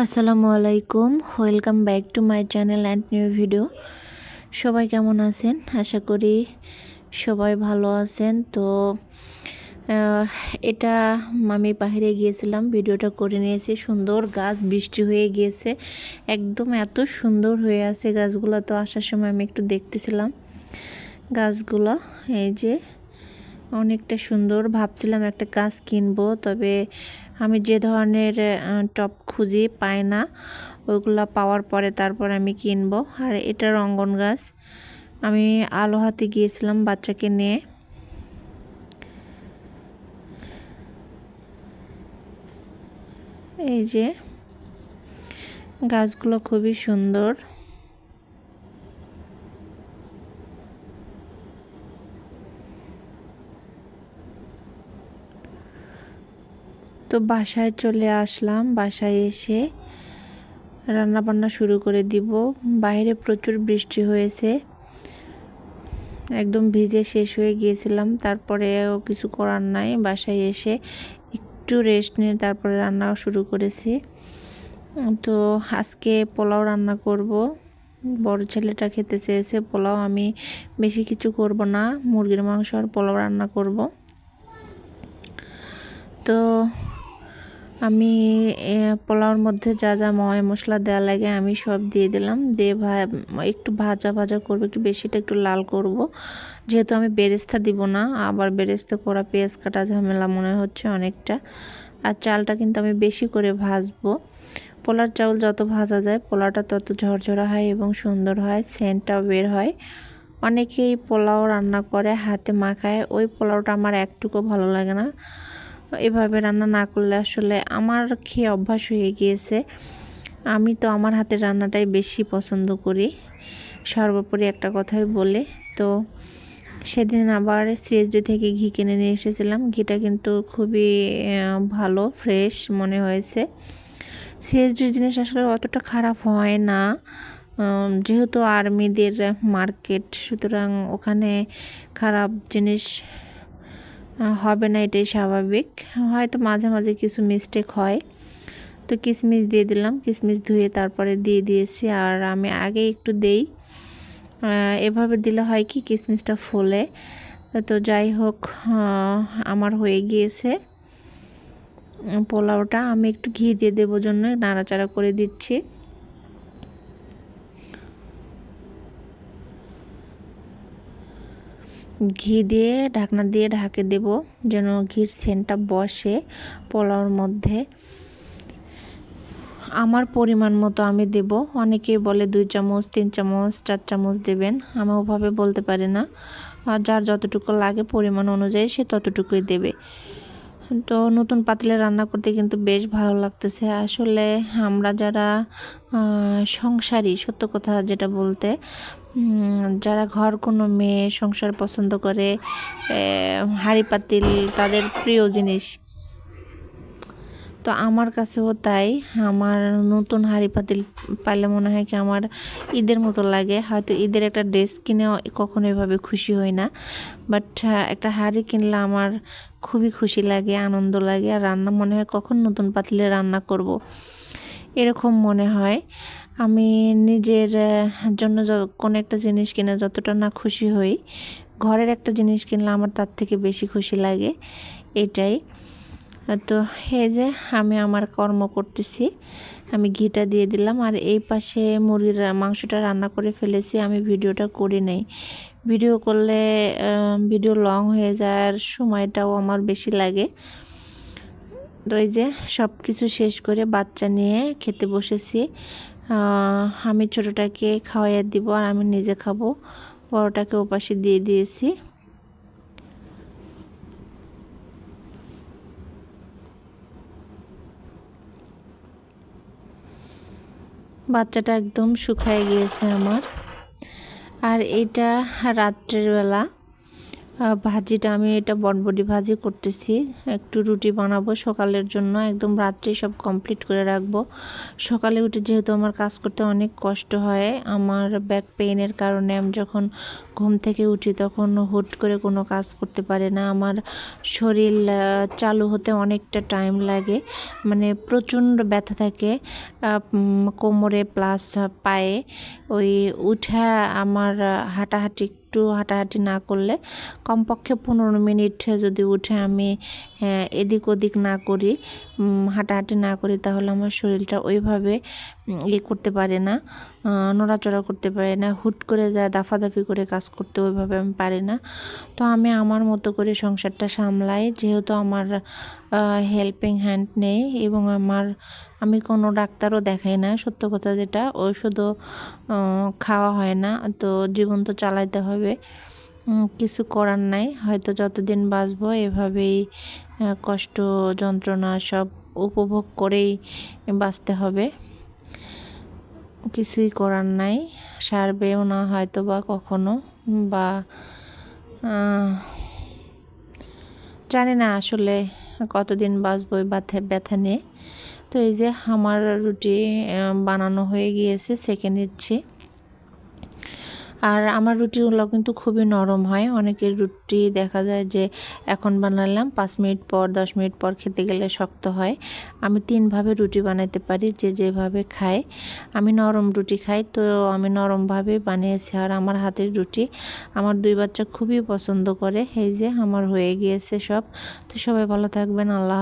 আসসালামু আলাইকুম। Welcome back to my channel and new video সবাই কেমন আছেন? আশা করি সবাই ভালো আছেন। তো এটা আমি বাইরে গিয়েছিলাম। ভিডিওটা করে নিয়েছি। সুন্দর গাছ, বৃষ্টি হয়ে গিয়েছে। একদম এত সুন্দর হয়ে আছে গাছগুলো। তো আসার সময় আমি একটু দেখতেছিলাম গাছগুলো। এই যে, অনেকটা সুন্দর। ভাবছিলাম একটা গাছ কিনবো, তবে আমি যে ধরনের টপ খুঁজি পাই না ওইগুলো পাওয়ার পরে তারপর আমি কিনবো। আর এটা রঙ্গন গাছ। আমি আলো হাতে গিয়েছিলাম বাচ্চাকে নিয়ে। এই যে, গাছগুলো খুবই সুন্দর। তো বাসায় চলে আসলাম, বাসায় এসে রান্না বান্না শুরু করে দিব। বাইরে প্রচুর বৃষ্টি হয়েছে। একদম ভিজে শেষ হয়ে গিয়েছিলাম, তারপরেও কিছু করার নাই। বাসায় এসে একটু রেস্ট নিয়ে তারপরে রান্না শুরু করেছি। তো আজকে পোলাও রান্না করব। বড় ছেলেটা খেতে চেয়েছে, পোলাও আমি বেশি কিছু করব না, মুরগির মাংস আর পোলাও রান্না করব। তো আমি পোলাওর মধ্যে যা যা ময় মশলা দেওয়া লাগে আমি সব দিয়ে দিলাম। দিয়ে একটু ভাজা ভাজা করব, একটু বেশিটা একটু লাল করব। যেহেতু আমি বেরেস্তা দিব না, আবার বেরেস্তা করা পেঁয়াজ কাটা ঝামেলা মনে হচ্ছে অনেকটা। আর চালটা কিন্তু আমি বেশি করে ভাজবো। পোলার চাউল যত ভাজা যায়, পোলাওটা তত ঝরঝরা হয় এবং সুন্দর হয়, সেন্টটাও বের হয়। অনেকেই পোলাও রান্না করে, হাতে মাখায়। ওই পোলাওটা আমার একটুকু ভালো লাগে না। এভাবে রান্না না করলে আসলে আমার খেয়ে অভ্যাস হয়ে গিয়েছে। আমি তো আমার হাতের রান্নাটাই বেশি পছন্দ করি। সর্বোপরি একটা কথাই বলে, তো সেদিন আবার সিএসডি থেকে ঘি কিনে নিয়ে এসেছিলাম। ঘিটা কিন্তু খুবই ভালো ফ্রেশ মনে হয়েছে। সিএসডির জিনিস আসলে অতটা খারাপ হয় না। যেহেতু আর্মিদের মার্কেট সুতরাং ওখানে খারাপ জিনিস হবে না, এটাই স্বাভাবিক। হয়তো মাঝে মাঝে কিছু মিস্টেক হয়। তো কিশমিশ দিয়ে দিলাম কিশমিশ ধুয়ে তারপরে দিয়ে দিয়েছি। আর আমি আগে একটু দেই। এভাবে দিলে হয় কি কিশমিশটা ফোলে। তো যাই হোক আমার হয়ে গিয়েছে পোলাওটা। আমি একটু ঘি দিয়ে দেবো জন্য, নাড়াচাড়া করে দিচ্ছি। ঘি দিয়ে, ঢাকনা দিয়ে ঢাকে দেব যেন ঘির সেন্টটা বসে পোলাওর মধ্যে। আমার পরিমাণ মতো আমি দেব। অনেকেই বলে দুই চামচ, তিন চামচ, চার চামচ দেবেন। আমি ওভাবে বলতে পারি না। আর যার যতটুকু লাগে পরিমাণ অনুযায়ী সে ততটুকুই দেবে। তো নতুন পাতিলে রান্না করতে কিন্তু বেশ ভালো লাগতেছে। আসলে আমরা যারা সংসারী, সত্য কথা যেটা বলতে যারা ঘর কোনো মেয়ে সংসার পছন্দ করে হাঁড়ি পাতিল, তাদের প্রিয় জিনিস। তো আমার কাছেও তাই। আমার নতুন হাঁড়ি পাতিল পাইলে মনে হয় কি আমার ঈদের মতো লাগে। হয়তো ঈদের একটা ড্রেস কিনে কখনো এভাবে খুশি হই না। বাট একটা হাঁড়ি কিনলে আমার খুবই খুশি লাগে, আনন্দ লাগে। আর রান্না মনে হয় কখন নতুন পাতিলে রান্না করব। এরকম মনে হয়। আমি নিজের জন্য কোনো একটা জিনিস কিনে যতটা না খুশি হই, ঘরের একটা জিনিস কিনলে আমার তার থেকে বেশি খুশি লাগে, এটাই। তো এই যে আমি আমার কর্ম করতেছি, আমি ঘিটা দিয়ে দিলাম আর এই পাশে মুরগির মাংসটা রান্না করে ফেলেছি, আমি ভিডিওটা করি নাই। ভিডিও করলে ভিডিও লং হয়ে যায় সময়টাও আমার বেশি লাগে। তো এই যে সব কিছু শেষ করে বাচ্চা নিয়ে খেতে বসেছি। আমি ছোটোটাকে খাওয়াইয়া দিব আর আমি নিজে খাব। বড়টাকে ওপাশে দিয়ে দিয়েছি। বাচ্চাটা একদম শুকায় গিয়েছে আমার। আর এটা রাত্রের বেলা। ভাজিটা আমি এটা বটবডি ভাজি করতেছি। একটু রুটি বানাবো, সকালের জন্য একদম রাত্রে সব কমপ্লিট করে রাখব। সকালে উঠে যেহেতু আমার কাজ করতে অনেক কষ্ট হয়, আমার ব্যাক পেইনের কারণে আমি যখন ঘুম থেকে উঠি তখন হুট করে কোনো কাজ করতে পারি না। আমার শরীর চালু হতে অনেকটা টাইম লাগে। মানে প্রচণ্ড ব্যথা থাকে কোমরে প্লাস পায়ে। ওই উঠা আমার হাঁটাহাঁটি একটু হাঁটাহাঁটি না করলে কমপক্ষে পনেরো মিনিট যদি উঠে আমি এদিক ওদিক না করি হাঁটাহাঁটি না করি, তাহলে আমার শরীরটা ওইভাবে ইয়ে করতে পারে না। নড়াচড়া করতে পারে না, হুট করে যায় দাফাদাফি করে কাজ করতে ওইভাবে আমি পারি না। তো আমি আমার মতো করে সংসারটা সামলাই, যেহেতু আমার হেল্পিং হ্যান্ড নেই এবং আমার, আমি কোনো ডাক্তারও দেখাই না, সত্য কথা যেটা ওষুধও খাওয়া হয় না, তো জীবন তো চালাইতে হবে। কিছু করার নাই, হয়তো যতদিন বাঁচবো এভাবেই কষ্ট, যন্ত্রণা সব উপভোগ করেই বাঁচতে হবে। কিছুই করার নাই। সারবেও না হয়তো বা কখনো বা জানি না আসলে কতদিন বাঁচবো ব্যথা ব্যথা নিয়ে। তো এই যে আমার রুটি বানানো হয়ে গিয়েছে সেকেন্ড নিচ্ছি। আর আমার রুটিগুলো কিন্তু খুবই নরম হয়। অনেকের রুটি দেখা যায় যে এখন বানালাম, পাঁচ মিনিট পর, দশ মিনিট পর খেতে গেলে শক্ত হয়। আমি তিনভাবে রুটি বানাতে পারি, যে যেভাবে খায়। আমি নরম রুটি খাই, তো আমি নরমভাবে বানিয়েছি আর আমার হাতের রুটি। আমার দুই বাচ্চা খুবই পছন্দ করে, এই যে আমার হয়ে গিয়েছে সব। তো সবাই ভালো থাকবেন, আল্লাহ